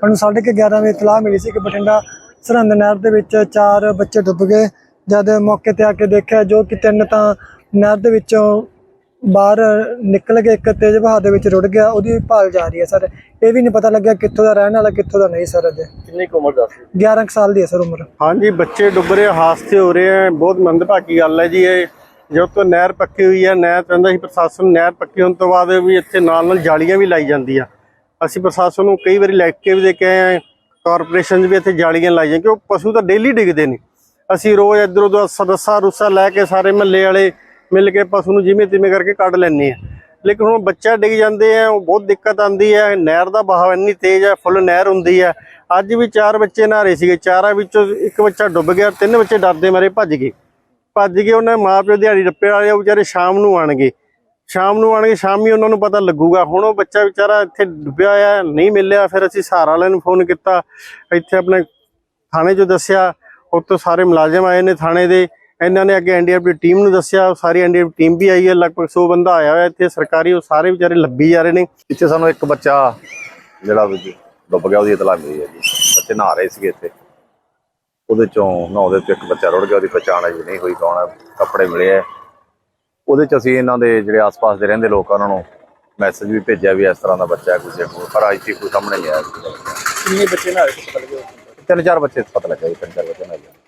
ਸਾਨੂੰ ਸਾਢੇ ਕੁ 11 ਵਜੇ ਇਤਲਾਹ ਮਿਲੀ ਸੀ ਕਿ ਬਠਿੰਡਾ ਸਰਹੰਦ ਨਹਿਰ ਦੇ ਵਿੱਚ ਚਾਰ ਬੱਚੇ ਡੁੱਬ ਗਏ। ਜਦ ਮੌਕੇ ਤੇ ਆ ਕੇ ਦੇਖਿਆ ਜੋ ਕਿ ਤਿੰਨ ਤਾਂ ਨਹਿਰ ਦੇ ਵਿੱਚੋਂ ਬਾਹਰ ਨਿਕਲ ਗਏ ਇੱਕ ਤੇਜ਼ ਵਹਾਅ ਦੇ ਵਿੱਚ ਰੁੜ ਗਿਆ ਉਹਦੀ ਭਾਲ ਜਾ ਰਹੀ ਹੈ ਸਰ। ਇਹ ਵੀ ਨਹੀਂ ਪਤਾ ਲੱਗਿਆ ਕਿੱਥੋਂ ਦਾ ਰਹਿਣ ਵਾਲਾ ਕਿੱਥੋਂ ਦਾ ਨਹੀਂ ਸਰ ਅਜੇ। ਕਿੰਨੀ ਕੁ ਉਮਰ ਦੱਸ 11 ਕੁ ਸਾਲ ਦੀ ਹੈ ਸਰ ਉਮਰ। ਹਾਂਜੀ ਬੱਚੇ ਡੁੱਬ ਰਹੇ ਹਾਦਸੇ ਹੋ ਰਹੇ ਹੈ ਬਹੁਤ ਮੰਦਭਾਗੀ ਗੱਲ ਹੈ ਜੀ ਇਹ। ਜਦੋਂ ਤੋਂ ਨਹਿਰ ਪੱਕੀ ਹੋਈ ਹੈ ਨਹਿਰ ਕਹਿੰਦਾ ਸੀ ਪ੍ਰਸ਼ਾਸਨ ਨਹਿਰ ਪੱਕੀ ਹੋਣ ਤੋਂ ਬਾਅਦ ਵੀ ਇੱਥੇ ਨਾਲ ਨਾਲ ਜਾਲੀਆਂ ਵੀ ਲਾਈ ਜਾਂਦੀ ਆ। ਅਸੀਂ ਪ੍ਰਸ਼ਾਸਨ ਨੂੰ ਕਈ ਵਾਰੀ ਲੈ ਕੇ ਵੀ ਦੇ ਕੇ ਆਏ ਹਾਂ ਕਾਰਪੋਰੇਸ਼ਨ ਵੀ ਇੱਥੇ ਜਾਲੀਆਂ ਲਾਈਆਂ ਕਿ ਉਹ ਪਸ਼ੂ ਤਾਂ ਡੇਲੀ ਡਿੱਗਦੇ ਨੇ। ਅਸੀਂ ਰੋਜ਼ ਇੱਧਰ ਉੱਧਰ ਸਦੱਸਾ ਰੁੱਸਾ ਲੈ ਕੇ ਸਾਰੇ ਮਹੱਲੇ ਵਾਲੇ ਮਿਲ ਕੇ ਪਸ਼ੂ ਨੂੰ ਜਿਵੇਂ ਤਿਵੇਂ ਕਰਕੇ ਕੱਢ ਲੈਂਦੇ ਆ ਲੇਕਿਨ ਹੁਣ ਬੱਚਾ ਡਿੱਗ ਜਾਂਦੇ ਆ, ਉਹ ਬਹੁਤ ਦਿੱਕਤ ਆਂਦੀ ਹੈ, ਨਹਿਰ ਦਾ ਬਹਾਵ ਇੰਨੀ ਤੇਜ਼ ਹੈ, ਫੁੱਲ ਨਹਿਰ ਹੁੰਦੀ ਹੈ। ਅੱਜ ਵੀ ਚਾਰ ਬੱਚੇ ਨਹਾ ਰਹੇ ਸੀਗੇ, ਚਾਰਾਂ ਵਿੱਚੋਂ ਇੱਕ ਬੱਚਾ ਡੁੱਬ ਗਿਆ, ਤਿੰਨ ਬੱਚੇ ਡਰਦੇ ਮਾਰੇ ਭੱਜ ਗਏ। ਭੱਜ ਗਏ, ਉਹਨਾਂ ਦੇ ਮਾਂ ਪਿਓ ਦਿਹਾੜੀ ਰੱਪੇ ਵਾਲੇ, ਉਹ ਵਿਚਾਰੇ ਸ਼ਾਮ ਨੂੰ ਆਣਗੇ ਸ਼ਾਮ ਨੂੰ ਆਣਗੇ, ਸ਼ਾਮੀ ਉਹਨਾਂ ਨੂੰ ਪਤਾ ਲੱਗੂਗਾ। ਹੁਣ ਉਹ ਬੱਚਾ ਵਿਚਾਰਾ ਇੱਥੇ ਡੁੱਬਿਆ ਹੋਇਆ, ਨਹੀਂ ਮਿਲਿਆ। ਫਿਰ ਅਸੀਂ ਸਹਾਰਾ ਵਾਲਿਆਂ ਨੂੰ ਫੋਨ ਕੀਤਾ। ਇੱਥੇ ਆਪਣੇ ਥਾਣੇ 'ਚ ਦੱਸਿਆ, ਉੱਥੋਂ ਸਾਰੇ ਮੁਲਾਜ਼ਮ ਆਏ ਨੇ ਥਾਣੇ ਦੇ। ਇਹਨਾਂ ਨੇ ਅੱਗੇ ਐਨਡੀਆਰਐਫ ਦੀ ਟੀਮ ਨੂੰ ਦੱਸਿਆ। ਸਾਰੀ ਐਨਡੀਆਰਐਫ ਟੀਮ ਵੀ ਆਈ ਹੈ। ਲਗਭਗ 100 ਬੰਦਾ ਆਇਆ ਹੋਇਆ ਇੱਥੇ। ਸਰਕਾਰੀ ਉਹ ਸਾਰੇ ਵਿਚਾਰੇ ਲੱਭੀ ਜਾ ਰਹੇ ਨੇ। ਇੱਥੇ ਸਾਨੂੰ ਇੱਕ ਬੱਚਾ ਜਿਹੜਾ ਡੁੱਬ ਗਿਆ, ਉਹਦੀ ਇਤਲਾਹ ਮਿਲੀ ਹੈ ਜੀ। ਬੱਚੇ ਨਹਾ ਰਹੇ ਸੀਗੇ ਇੱਥੇ। ਉਹਦੇ ਚੋਂ ਨਹਾਉਂਦੇ ਤੋਂ ਇੱਕ ਬੱਚਾ ਰੁੜ ਗਿਆ। ਉਹਦੀ ਪਛਾਣ ਅਜੇ ਨਹੀਂ ਹੋਈ, ਕੌਣ ਹੈ? ਕੱਪੜੇ ਮਿਲੇ ਹੈ। ਉਹਦੇ ਚ ਅਸੀਂ ਇਹਨਾਂ ਦੇ ਜਿਹੜੇ ਆਸ-ਪਾਸ ਦੇ ਰਹਿੰਦੇ ਲੋਕ ਆ ਉਹਨਾਂ ਨੂੰ ਮੈਸੇਜ ਵੀ ਭੇਜਿਆ ਵੀ ਇਸ ਤਰ੍ਹਾਂ ਦਾ ਬੱਚਾ ਹੈ ਕਿਸੇ ਕੋਲ ਪਰ ਅੱਜ ਤੱਕ ਕੋਈ ਸਾਹਮਣੇ ਨਹੀਂ ਆਇਆ। ਕਿੰਨੇ ਬੱਚੇ ਨਾਲ ਪਤਾ ਲੱਗਿਆ ਤਿੰਨ ਚਾਰ ਬੱਚੇ ਪਤਾ ਲੱਗਾ ਜੀ ਤਿੰਨ ਚਾਰ ਬੱਚੇ ਨਾਲ